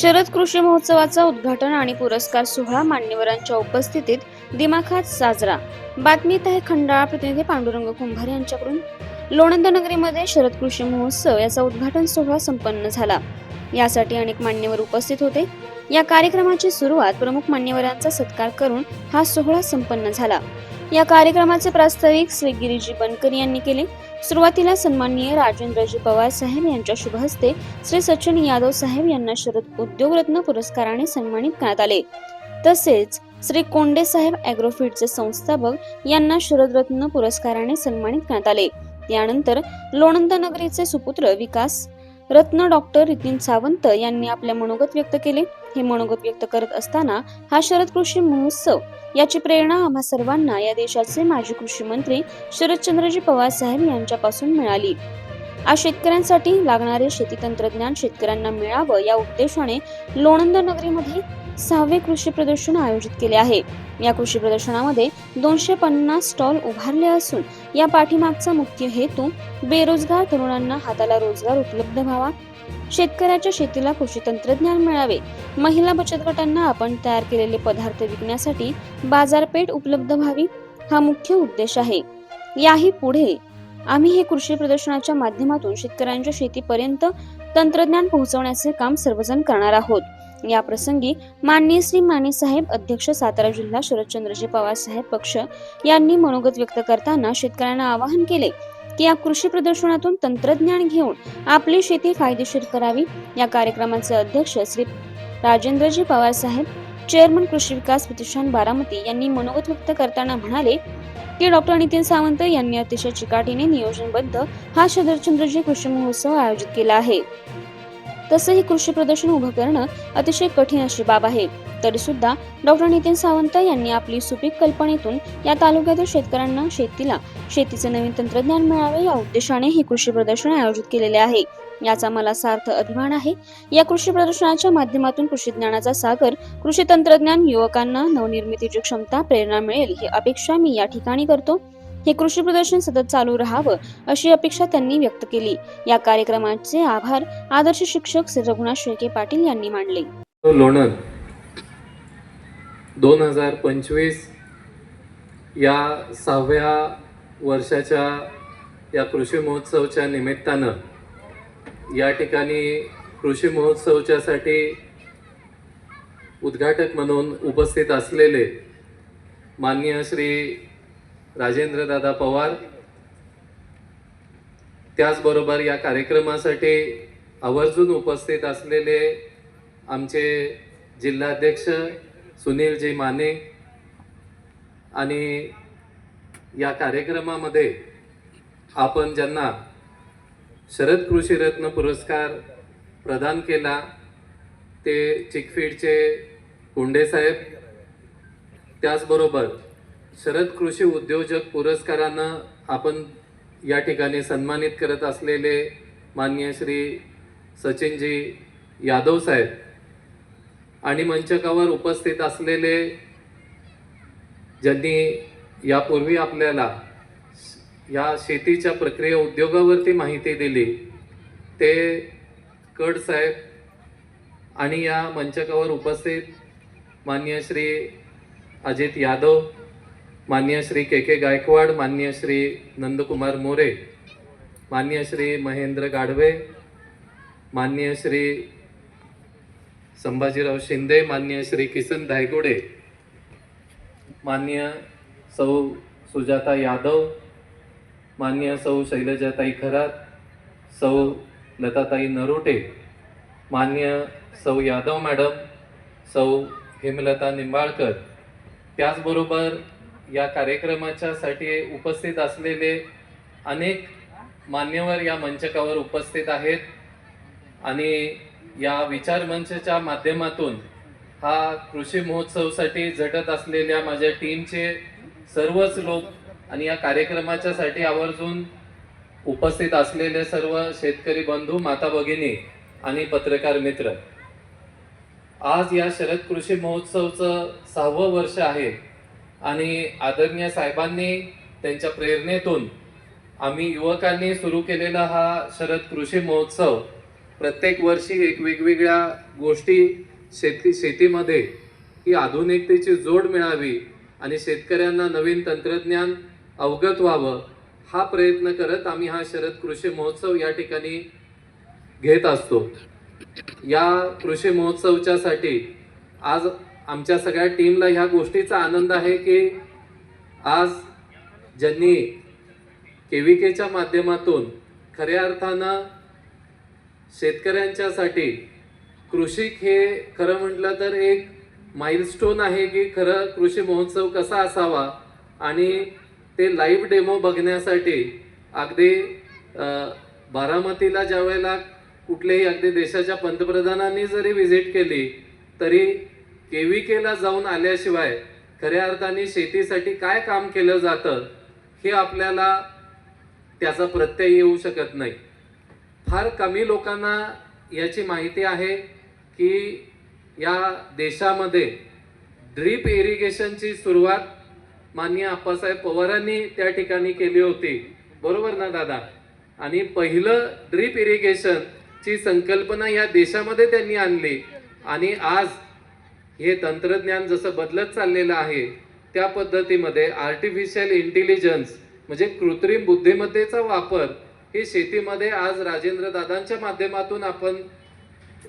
शरद कृषी महोत्सवाचा उद्घाटन आणि पुरस्कार सोहळा मान्यवरांच्या उपस्थितीत दिमाखात साजरा. बातमीत आहे खंडाळा प्रतिनिधी पांडुरंग कुंभार यांच्याकडून. लोणंद नगरीमध्ये शरद कृषी महोत्सव याचा उद्घाटन सोहळा संपन्न झाला. यासाठी अनेक मान्यवर उपस्थित होते. या कार्यक्रमाची सुरुवात प्रमुख मान्यवरांचा सत्कार करून हा सोहळा संपन्न झाला. या कार्यक्रमाचे प्रास्ताविक श्री गिरीजी बनकर यांनी केले. सुरुवातीला सन्माननीय राजेंद्रजी पवार साहेब यांच्या शुभ हस्ते श्री सचिन यादव साहेब यांना शरद उद्योगरत्न पुरस्काराने सन्मानित करण्यात आले. तसेच श्री कोंडे साहेब अॅग्रोफिटचे संस्थापक यांना शरदरत्न पुरस्काराने सन्मानित करण्यात आले. त्यानंतर लोणंद नगरीचे सुपुत्र विकास रत्न डॉक्टर नितीन सावंत यांनी आपले मनोगत व्यक्त केले. हे मनोगत व्यक्त करत असताना हा शरद कृषी महोत्सव याची प्रेरणा आम्हा सर्वांना या देशाचे माजी कृषी मंत्री शरदचंद्रजी पवार साहेब यांच्यापासून मिळाली. आज शेतकऱ्यांसाठी लागणारे शेती तंत्रज्ञान शेतकऱ्यांना मिळावं या उद्देशाने लोणंद नगरीमध्ये सहावे कृषी प्रदर्शन आयोजित केले आहे. या कृषी प्रदर्शनामध्ये दोनशे पन्नास स्टॉल उभारले असून या पाठीमागचा मुख्य हेतू बेरोजगार तरुणांना हाताला रोजगार उपलब्ध व्हावा. शेतकऱ्याच्या शेतीला कृषी तंत्रज्ञान मिळावे. महिला बचत गटांना आपण तयार केलेले पदार्थ विकण्यासाठी बाजारपेठ उपलब्ध व्हावी हा मुख्य उद्देश आहे. याही पुढे आम्ही हे कृषी प्रदर्शनाच्या माध्यमातून शेतकऱ्यांच्या शेतीपर्यंत तंत्रज्ञान पोहोचवण्याचे काम सर्वजण करणार आहोत. या प्रसंगी माननीय श्री माने साहेब अध्यक्ष सातारा जिल्हा शरदचंद्रजी पवार साहेब पक्ष यांनी मनोगत व्यक्त करताना शेतकऱ्यांना आवाहन केले की या कृषी प्रदर्शनातून तंत्रज्ञान घेऊन आपली शेती फायदेशीर करावी. या कार्यक्रमाचे अध्यक्ष श्री राजेंद्रजी पवार साहेब चेअरमन कृषी विकास प्रतिष्ठान बारामती यांनी मनोगत व्यक्त करताना म्हणाले की डॉक्टर नितीन सावंत यांनी अतिशय चिकाटीने नियोजनबद्ध हा शरदचंद्रजी कृषी महोत्सव आयोजित केला आहे. तसं हे कृषी प्रदर्शन उभं करणं अतिशय कठीण अशी बाब आहे. तरी सुद्धा डॉक्टर नितीन सावंत यांनी आपली सुपीक कल्पनेतून या तालुक्यातील शेतकऱ्यांना शेतीला शेतीचे नवीन तंत्रज्ञान मिळावे या उद्देशाने हे कृषी प्रदर्शन आयोजित केलेले आहे. याचा मला सार्थ अभिमान आहे. या कृषी प्रदर्शनाच्या माध्यमातून कृषी ज्ञानाचा सागर कृषी तंत्रज्ञान युवकांना नवनिर्मितीची क्षमता प्रेरणा मिळेल ही अपेक्षा मी या ठिकाणी करतो. हे कृषी प्रदर्शन सतत चालू राहावं अशी अपेक्षा त्यांनी व्यक्त केली. या कार्यक्रमाचे आभार आदर्श शिक्षक श्री रघुनाथ शेळके पाटील यांनी मानले. लोणंद. दोन हजार पंचवीस या सहाव्या वर्षाच्या या कृषी महोत्सवच्या निमित्तानं या ठिकाणी कृषी महोत्सवच्यासाठी उद्घाटक म्हणून उपस्थित असलेले माननीय श्री राजेंद्रदादा पवार. त्याचबरोबर या कार्यक्रमासाठी आवर्जून उपस्थित असलेले आमचे जिल्हाध्यक्ष सुनीलजी माने आणि या कार्यक्रमामध्ये आपण ज्यांना शरद कृषी रत्न पुरस्कार प्रदान केला ते चिकफीडचे कोंडे साहेब. त्याचबरोबर शरद कृषी उद्योजक पुरस्कारानं आपण या ठिकाणी सन्मानित करत असलेले माननीय श्री सचिनजी यादव साहेब आणि मंचकावर उपस्थित असलेले ज्यांनी यापूर्वी आपल्याला या शेतीच्या प्रक्रिया उद्योगावरती माहिती दिली ते कड साहेब आणि या मंचकावर उपस्थित मान्य श्री अजित यादव मान्य श्री के के गायकवाड मान्य श्री नंदकुमार मोरे मान्य श्री महेंद्र गाढवे मान्य श्री संभाजीराव शिंदे मान्य श्री किसन धायगुडे मान्य सौ सुजाता यादव मान्य सौ शैलजाताई खरात सौ लताताई नरोटे मान्य सौ यादव मॅडम सौ हेमलता निंबाळकर. त्याचबरोबर या कार्यक्रमाच्यासाठी उपस्थित असलेले अनेक मान्यवर या मंचकावर उपस्थित आहेत. आणि या विचार मंचच्या माध्यमातून हा कृषी महोत्सवसाठी झटत असलेल्या माझ्या टीमचे सर्वच लोक आणि या कार्यक्रमाच्यासाठी आवर्जून उपस्थित असलेले सर्व शेतकरी बंधू माता भगिनी आणि पत्रकार मित्र. आज या शरद कृषी महोत्सवचं सहावं वर्ष आहे. आणि आदरणीय साहेबांनी त्यांच्या प्रेरणेतून आम्ही युवकांनी सुरू केलेला हा शरद कृषी महोत्सव प्रत्येक वर्षी एक वेगवेगळ्या गोष्टी शेती शेतीमध्ये ही आधुनिकतेची जोड मिळावी आणि शेतकऱ्यांना नवीन तंत्रज्ञान अवगत व्हावं हा प्रयत्न करत आम्ही हा शरद कृषी महोत्सव या ठिकाणी घेत असतो. या कृषी महोत्सवच्यासाठी आज आमच्या सगळ्या टीमला ह्या गोष्टीचा आनंद आहे की आज ज्यांनी के वी केच्या माध्यमातून खऱ्या अर्थानं शेतकऱ्यांच्यासाठी कृषिक हे खरं म्हटलं तर एक माइलस्टोन आहे की खरं कृषी महोत्सव कसा असावा आणि ते लाईव्ह डेमो बघण्यासाठी अगदी बारामतीला ज्या वेळेला कुठल्याही अगदी देशाच्या पंतप्रधानांनी जरी व्हिजिट केली तरी केविकेला जाऊन आल्याशिवाय खऱ्या अर्थाने शेतीसाठी काय काम केलं जातं हे आपल्याला त्याचा प्रत्यय येऊ शकत नाही. फार कमी लोकांना याची माहिती आहे की या देशामध्ये ड्रीप इरिगेशनची सुरुवात माननीय आप्पासाहेब पवारांनी त्या ठिकाणी केली होती. बरोबर ना दादा? आणि पहिलं ड्रीप इरिगेशनची संकल्पना या देशामध्ये त्यांनी आणली. आणि आज हे तंत्रज्ञान जसं बदलत चाललेलं आहे त्या पद्धतीमध्ये आर्टिफिशियल इंटेलिजन्स म्हणजे कृत्रिम बुद्धिमत्तेचा वापर हे शेतीमध्ये आज राजेंद्र दादांच्या माध्यमातून आपण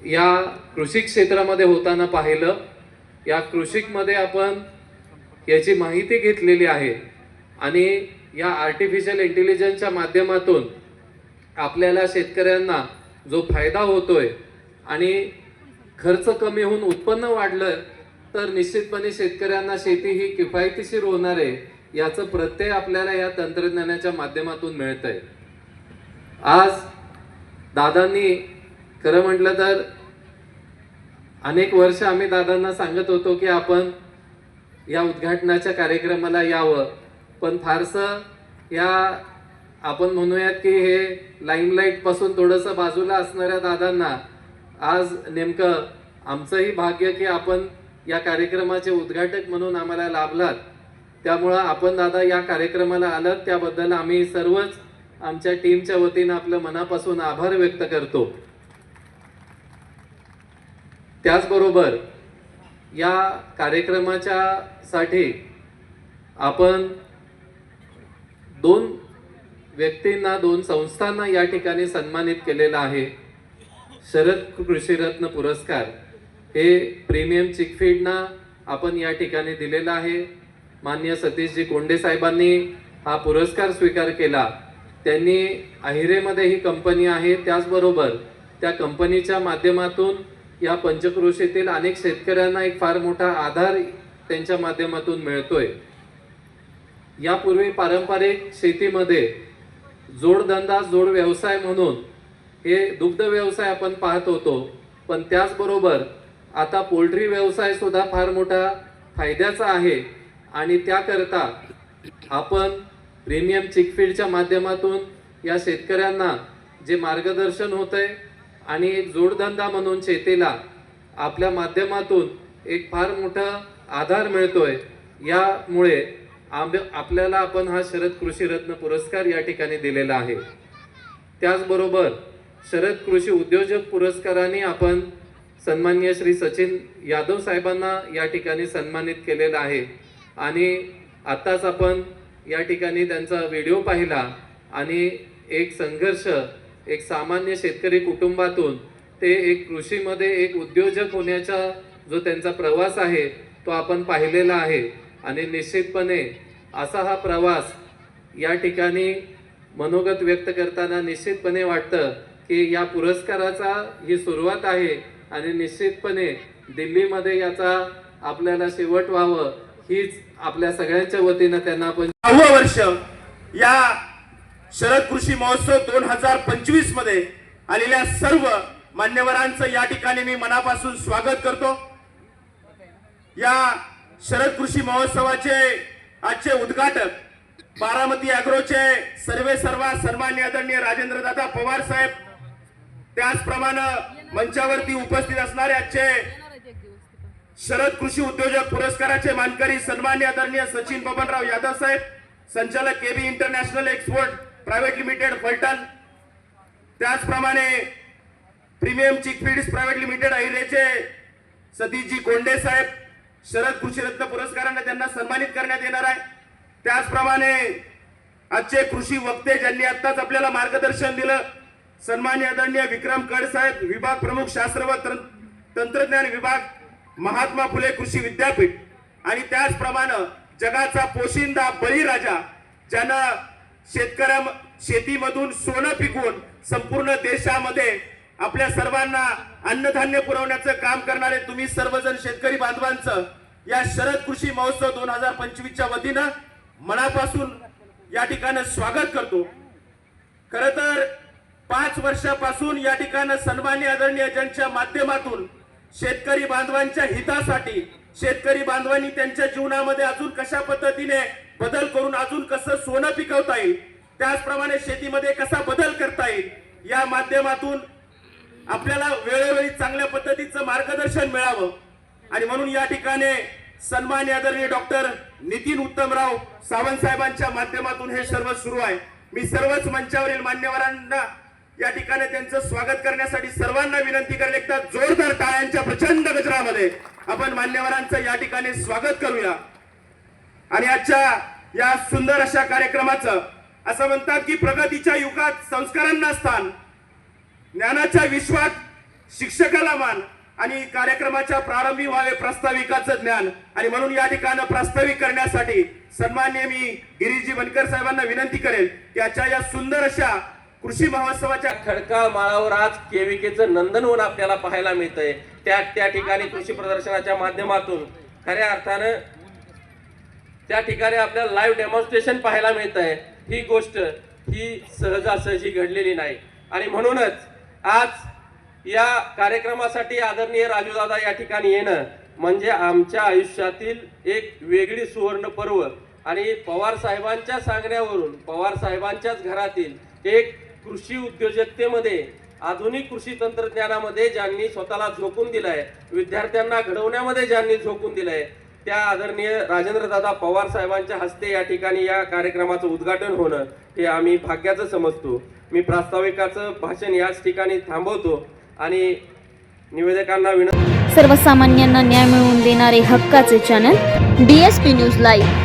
या कृषी क्षेत्रामध्ये होताना पाहिलं. या कृषिकमध्ये आपण याची माहिती घेतलेली आहे आणि या आर्टिफिशियल इंटेलिजन्सच्या माध्यमातून आपल्याला शेतकऱ्यांना जो फायदा होतोय आणि खर्च कमी होऊन उत्पन्न वाढलं तर निश्चितपणे शेतकऱ्यांना शेती ही किफायतशीर होणार आहे याचं प्रत्यय आपल्याला या तंत्रज्ञानाच्या माध्यमातून मिळत आहे आज दादांनी खरं म्हटलं तर अनेक वर्ष आम्ही दादांना सांगत होतो की आपण या उद्घाटनाच्या कार्यक्रमाला यावं पण फारसं या आपण म्हणूयात की हे लाईमलाईटपासून थोडंसं बाजूला असणाऱ्या दादांना आज नेमकं आमचंही भाग्य की आपण या कार्यक्रमाचे उद्घाटक म्हणून आम्हाला लाभलात. त्यामुळं आपण दादा या कार्यक्रमाला आलात. त्याबद्दल आम्ही सर्वच आमच्या टीमच्या वतीनं आपलं मनापासून आभार व्यक्त करतो. त्याचबरोबर या कार्यक्रमाच्या साठी आपण दोन व्यक्तींना दोन संस्थांना या ठिकाणी सन्मानित केलेलं आहे. शरद कृषीरत्न पुरस्कार हे प्रीमियम चिकफीडना आपण या ठिकाणी दिलेला आहे. मान्य सतीशजी कोंडे साहेबांनी हा पुरस्कार स्वीकार केला. त्यांनी अहिरेमध्ये ही कंपनी आहे. त्याचबरोबर त्या कंपनीच्या माध्यमातून या पंचक्रोशीतील अनेक शेतकऱ्यांना एक फार मोठा आधार त्यांच्या माध्यमातून मिळतोय. यापूर्वी पारंपरिक शेतीमध्ये जोडधंदा जोड व्यवसाय म्हणून हे दुग्ध व्यवसाय आपण पाहत होतो पण त्याचबरोबर आता पोल्ट्री व्यवसाय सुद्धा फार मोठा फायद्याचा आहे आणि त्याकरता आपण प्रीमियम चिकफीडच्या माध्यमातून या शेतकऱ्यांना जे मार्गदर्शन होत आहे आणि एक जोडधंदा म्हणून शेतीला आपल्या माध्यमातून एक फार मोठा आधार मिळतो आहे यामुळे आंब आपल्याला आपण हा शरद कृषीरत्न पुरस्कार या ठिकाणी दिलेला आहे. त्याचबरोबर शरद कृषी उद्योजक पुरस्काराने आपण सन्मान्य श्री सचिन यादव साहेबांना या ठिकाणी सन्मानित केलेलं आहे. आणि आत्ताच आपण या ठिकाणी त्यांचा व्हिडिओ पाहिला आणि एक संघर्ष एक सामान्य शेतकरी कुटुंबातून ते एक कृषीमध्ये एक उद्योजक होण्याचा जो त्यांचा प्रवास आहे तो आपण पाहिलेला आहे. आणि निश्चितपणे असा हा प्रवास या ठिकाणी मनोगत व्यक्त करताना निश्चितपणे वाटतं की या पुरस्काराचा ही सुरुवात आहे आणि निश्चितपणे दिल्लीमध्ये याचा आपल्याला शेवट व्हावं हीच आपल्या सगळ्यांच्या वतीनं त्यांना आपण सहावं वर्ष या शरद कृषी महोत्सव दोन हजार पंचवीसमध्ये आलेल्या सर्व मान्यवरांचं या ठिकाणी मी मनापासून स्वागत करतो. या शरद कृषी महोत्सवाचे आजचे उद्घाटक बारामती अॅग्रोचे सर्वे सर्वा सन्मान्य आदरणीय राजेंद्र दादा पवार साहेब त्याचप्रमाणे मंचावरती उपस्थित असणारे आजचे शरद कृषी उद्योजक पुरस्काराचे मानकरी सन्मान्य आदरणीय सचिन बबनराव यादव साहेब संचालक KB international export private limited Phaltan त्याचप्रमाणे premium chick feeds private limited अहिरेचे सतीशजी Konde साहेब शरद कृषीरत्न पुरस्काराने त्यांना सन्मानित करण्यात येणार आहे. त्याचप्रमाणे आजचे कृषी वक्ते ज्यांनी आत्ताच आपल्याला मार्गदर्शन दिलं सन्मान्य आदरणीय विक्रम कड साहेब विभाग प्रमुख शास्त्र व तंत्रज्ञान विभाग महात्मा फुले कृषी विद्यापीठ. आणि त्याचप्रमाणे जगाचा पोशिंदा बळीराजा ज्यानं शेतकऱ्या शेतीमधून सोनं पिकवून संपूर्ण देशामध्ये आपल्या सर्वांना अन्नधान्य पुरवण्याचं काम करणारे तुम्ही सर्वजण शेतकरी बांधवांचं या शरद कृषी महोत्सव दोन हजार पंचवीसच्या वतीनं मनापासून या ठिकाणी स्वागत करतो. खर तर पाच वर्षापासून या ठिकाणी सन्मान्य आदरणीय ज्यांच्या माध्यमातून शेतकरी बांधवांच्या हितासाठी शेतकरी बांधवांनी त्यांच्या जीवनामध्ये अजून कशा पद्धतीने बदल करून अजून कसं सोनं पिकवता येईल त्याचप्रमाणे शेतीमध्ये कसा बदल करता येईल या माध्यमातून आपल्याला वेळोवेळी चांगल्या पद्धतीचं मार्गदर्शन मिळावं. आणि म्हणून या ठिकाणी सन्मान्य आदरणीय डॉक्टर नितीन उत्तमराव सावंत साहेबांच्या माध्यमातून हे सर्व सुरू आहे. मी सर्वच मंचावरील मान्यवरांना या ठिकाणी त्यांचं स्वागत करण्यासाठी सर्वांना विनंती करेल एकदा जोरदार टाळ्यांच्या प्रचंड गजरामध्ये आपण मान्यवरांचं या ठिकाणी स्वागत करूया. आणि आजच्या या सुंदर अशा कार्यक्रमाचं असं म्हणतात की प्रगतीच्या युगात संस्कारांना स्थान ज्ञानाच्या विश्वात शिक्षकाला मान आणि कार्यक्रमाच्या प्रारंभी व्हावे प्रास्ताविकाचं ज्ञान. आणि म्हणून या ठिकाणी प्रास्ताविक करण्यासाठी सन्मान्य मी गिरीजी बनकर साहेबांना विनंती करेल की आजच्या या सुंदर अशा कृषी महोत्सवाच्या खडकाळ माळावर आज केविकेचं नंदनवन आपल्याला पाहायला मिळतंय. त्या त्या ठिकाणी कृषी प्रदर्शनाच्या माध्यमातून खऱ्या अर्थानं त्या ठिकाणी आपल्याला लाईव्ह डेमॉन्स्ट्रेशन पाहायला मिळत आहे ही गोष्ट ही सहजासहजी घडलेली नाही. आणि म्हणूनच आज या कार्यक्रमासाठी आदरणीय राजूदादा या ठिकाणी येणं म्हणजे आमच्या आयुष्यातील एक वेगळी सुवर्ण पर्व. आणि पवार साहेबांच्या सांगण्यावरून पवार साहेबांच्याच घरातील एक कृषी उद्योजकतेमध्ये आधुनिक कृषी तंत्रज्ञानामध्ये ज्यांनी स्वतःला झोकून दिलंय विद्यार्थ्यांना घडवण्यामध्ये ज्यांनी झोकून दिलंय त्या आदरणीय राजेंद्रदादा पवार साहेबांच्या हस्ते या ठिकाणी या कार्यक्रमाचं उद्घाटन होणं हे आम्ही भाग्याचं समजतो. मी प्रास्ताविकाचं भाषण याच ठिकाणी थांबवतो आणि निवेदकांना विनंती सर्वसामान्यांना न्याय मिळवून देणारे हक्काचे channel D S P news live